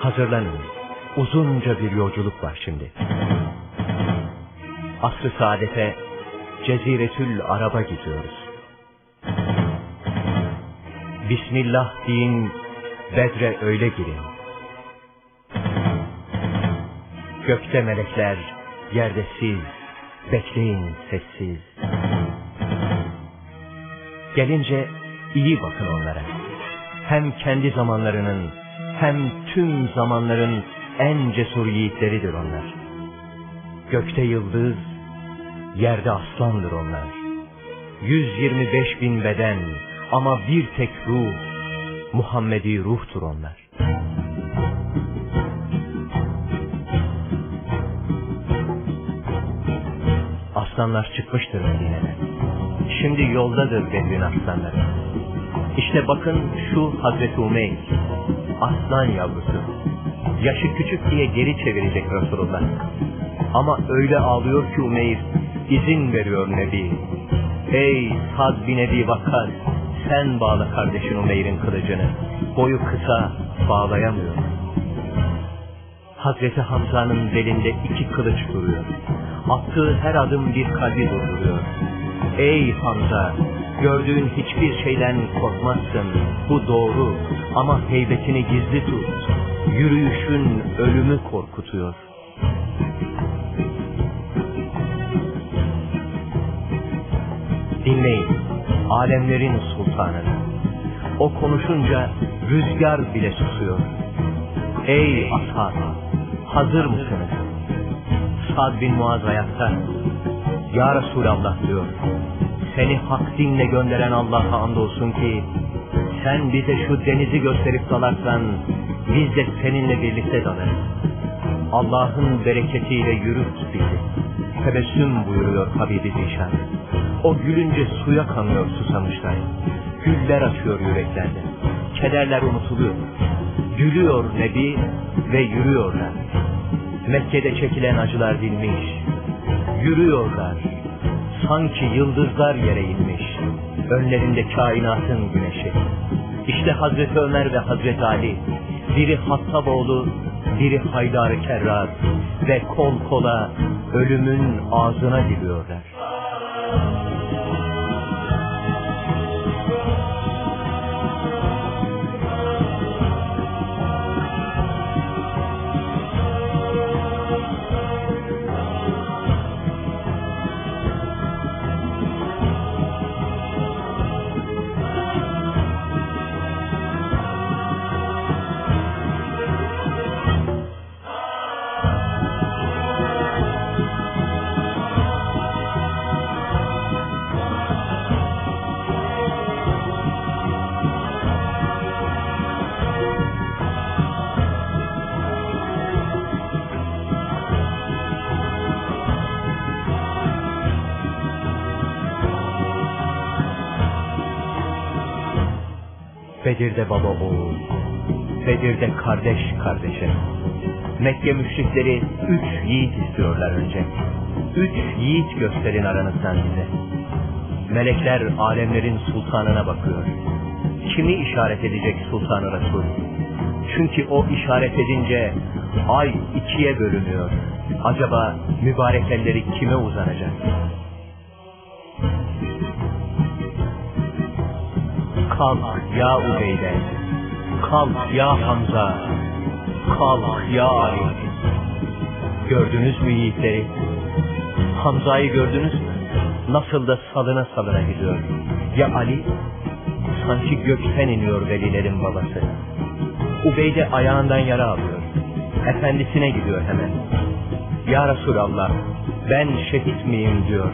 Hazırlanın. Uzunca bir yolculuk var şimdi. Asr-ı saadete Ceziretül Arab'a gidiyoruz. Bismillah deyin, Bedre öyle girin. Gökte melekler, yerde siz, bekleyin sessiz. Gelince iyi bakın onlara. Hem kendi zamanlarının hem tüm zamanların en cesur yiğitleridir onlar. Gökte yıldız, yerde aslandır onlar. 125 bin beden ama bir tek ruh, Muhammedi ruhtur onlar. Aslanlar çıkmıştır Medine'den. Şimdi yoldadır Behlül aslanları. İşte bakın şu Hazreti Umeyr, aslan yavrusu. Yaşı küçük diye geri çevirecek Resulullah. Ama öyle ağlıyor ki Umeyr, izin veriyor Nebi. Ey Sad bin Ebi Vakkar, sen bağla kardeşin Umeyr'in kılıcını. Boyu kısa, bağlayamıyor. Hazreti Hamza'nın belinde iki kılıç duruyor. Attığı her adım bir kalbi durduruyor. Ey Hamza, gördüğün hiçbir şeyden korkmazsın. Bu doğru ama heybetini gizli tut. Yürüyüşün ölümü korkutuyor. Dinleyin, alemlerin sultanı. O konuşunca rüzgar bile susuyor. Ey ashab, hazır mısınız? Sad bin Muaz ayakta. Ya Resulallah diyor. Seni hak dinle gönderen Allah'a andolsun ki sen bize şu denizi gösterip dalarsan biz de seninle birlikte dalarız. Allah'ın bereketiyle yürüt bizi. Tebessüm buyuruyor Habibi Zişan. O gülünce suya kanıyor susamışlar. Güller açıyor yüreklerde. Kederler unutuluyor. Gülüyor Nebi ve yürüyorlar. Mekke'de çekilen acılar dinmiş. Yürüyorlar. Sanki yıldızlar yere inmiş. Önlerinde kainatın güneşi. İşte Hazreti Ömer ve Hazreti Ali. Biri Hattaboğlu, biri Haydar-ı Kerrar ve kol kola ölümün ağzına giriyorlar. Bedir'de baba oğul, Bedir'de kardeş kardeşe. Mekke müşrikleri üç yiğit istiyorlar önce. Üç yiğit gösterin aranızdan bize. Melekler alemlerin sultanına bakıyor. Kimi işaret edecek sultanı Resul? Çünkü o işaret edince ay ikiye bölünüyor. Acaba mübarek elleri kime uzanacak? Kalk ya Ubeyde, kalk ya Hamza, kalk ya Ali. Gördünüz mü yiğitleri? Hamza'yı gördünüz mü? Nasıl da salına salına gidiyor. Ya Ali? Sanki gökten iniyor velilerin babası. Ubeyde ayağından yara alıyor. Efendisine gidiyor hemen. Ya Resulallah ben şehit miyim diyor.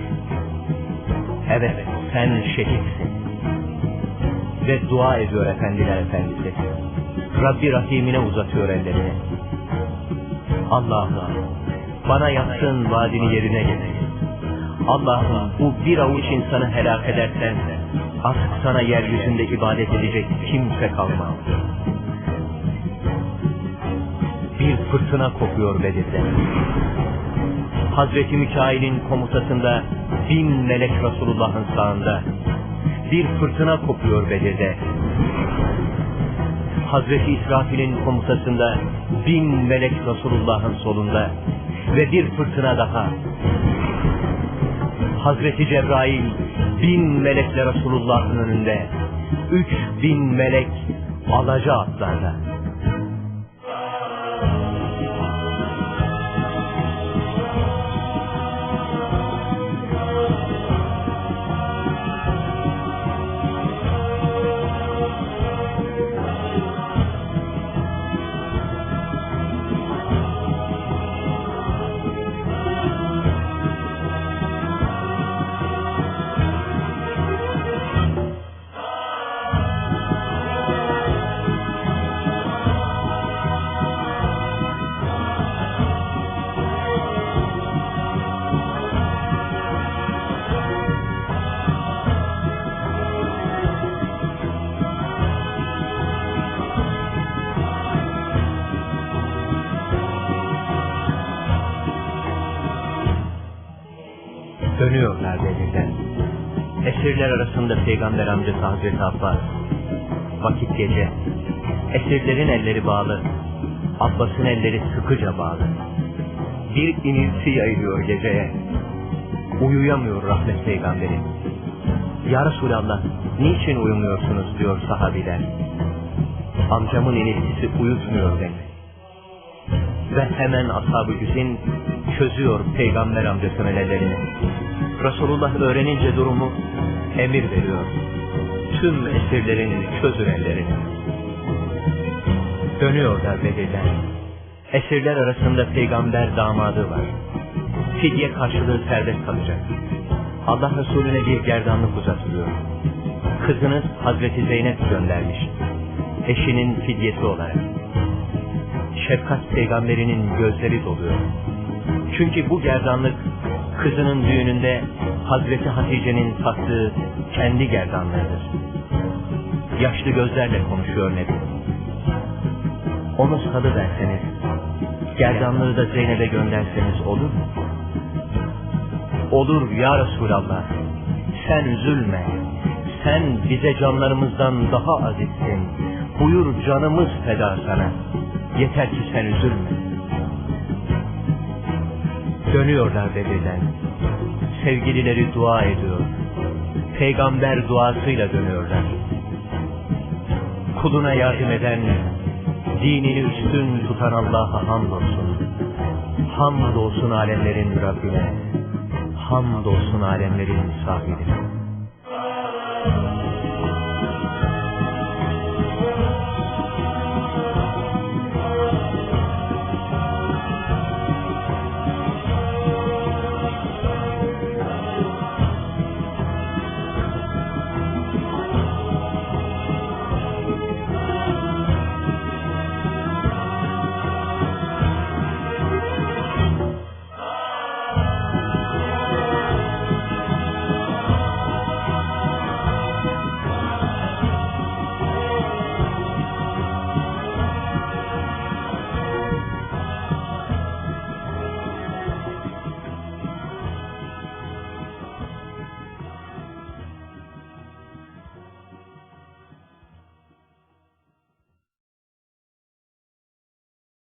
Evet sen şehitsin ve dua ediyor efendiler efendisi. Rabbi Rahim'ine uzatıyor ellerini. Allah'ım bana yaptığın vaadini yerine getir. Allah'ım bu bir avuç insanı helak edersen artık sana yeryüzünde ibadet edecek kimse kalmaz. Bir fırtına kopuyor Bedir'de. Hazreti Mikail'in komutasında bin melek Resulullah'ın sağında bir fırtına kopuyor Bedir'de. Hazreti İsrafil'in komutasında bin melek Resulullah'ın solunda ve bir fırtına daha. Hazreti Cebrail bin melekle Resulullah'ın önünde, üç bin melek alaca atlarda. Dönüyorlar denizden. Esirler arasında peygamber amcası Hazreti Abbas. Vakit gece. Esirlerin elleri bağlı. Abbas'ın elleri sıkıca bağlı. Bir inilti yayılıyor geceye. Uyuyamıyor rahmet peygamberi. Ya Resulallah niçin uyumuyorsunuz diyor sahabiler. Amcamın iniltisi uyutmuyor beni. Ve hemen ashab-ı çözüyor peygamber amcasının ellerini. Resulullah öğrenince durumu emir veriyor. Tüm esirlerin çözün ellerini. Dönüyorlar Bedir'den. Esirler arasında peygamber damadı var. Fidye karşılığı serbest kalacak. Allah Resulüne bir gerdanlık uzatılıyor. Kızınız Hazreti Zeynep göndermiş. Eşinin fidyesi olarak. Şefkat peygamberinin gözleri doluyor. Çünkü bu gerdanlık kızının düğününde Hazreti Hatice'nin taktığı kendi gerdanlığıdır. Yaşlı gözlerle konuşuyor Nebi. Onu salıverseniz, gerdanlığı da Zeynep'e gönderseniz olur mu? Olur ya Resulallah. Sen üzülme. Sen bize canlarımızdan daha azizsin. Buyur canımız feda sana. Yeter ki sen üzülme. Dönüyorlar Bedir'den. Sevgilileri dua ediyor. Peygamber duasıyla dönüyorlar. Kuluna yardım eden, dinini üstün tutan Allah'a hamdolsun. Hamdolsun alemlerin Rabbine. Hamdolsun alemlerin sahibine.